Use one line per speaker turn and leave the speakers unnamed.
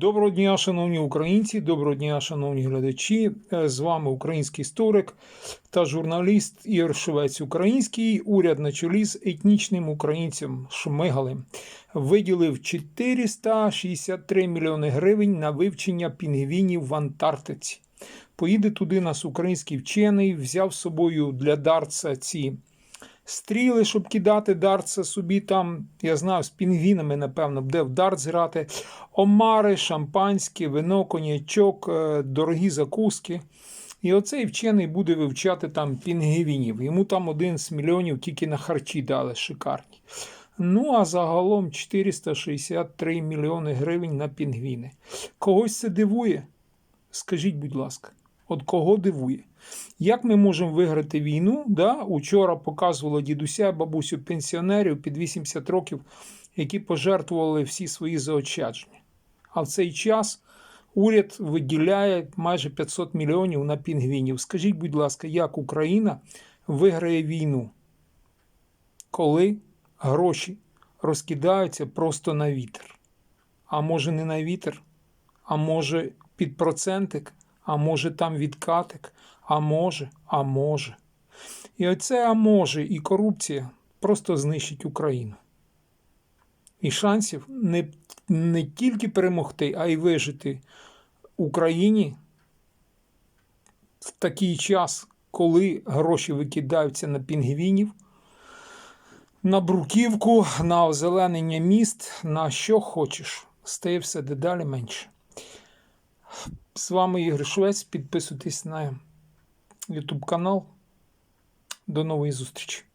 Доброго дня, шановні українці, доброго дня, шановні глядачі. Е, З вами український історик та журналіст Ігор Швець Український. Уряд на чолі з етнічним українцем Шмигалем виділив 463 мільйони гривень на вивчення пінгвінів в Антарктиці. Поїде туди нас український вчений, взяв з собою для дарца ці стріли, щоб кидати дартса собі там. Я знаю, з пінгвінами, напевно, буде в дартс грати. Омари, шампанське, вино, конячок, е, дорогі закуски. І оцей вчений буде вивчати там пінгвінів. Йому там 11 мільйонів тільки на харчі дали шикарні. Ну, а загалом 463 мільйони гривень на пінгвіни. Когось це дивує? Скажіть, будь ласка, от кого дивує? Як ми можемо виграти війну? Да? Учора показувало дідуся, бабусю пенсіонерів під 80 років, які пожертвували всі свої заощадження. А в цей час уряд виділяє майже 500 мільйонів на пінгвінів. Скажіть, будь ласка, як Україна виграє війну, коли гроші розкидаються просто на вітер? А може не на вітер, а може під процентик, а може там відкатик, а може, а може. І оце а може і корупція просто знищить Україну. І шансів не, не тільки перемогти, а й вижити Україні в такий час, коли гроші викидаються на пінгвінів, на бруківку, на озеленення міст, на що хочеш, стає все дедалі менше. З вами Ігор Швець. Підписуйтесь на YouTube канал. До нової зустрічі!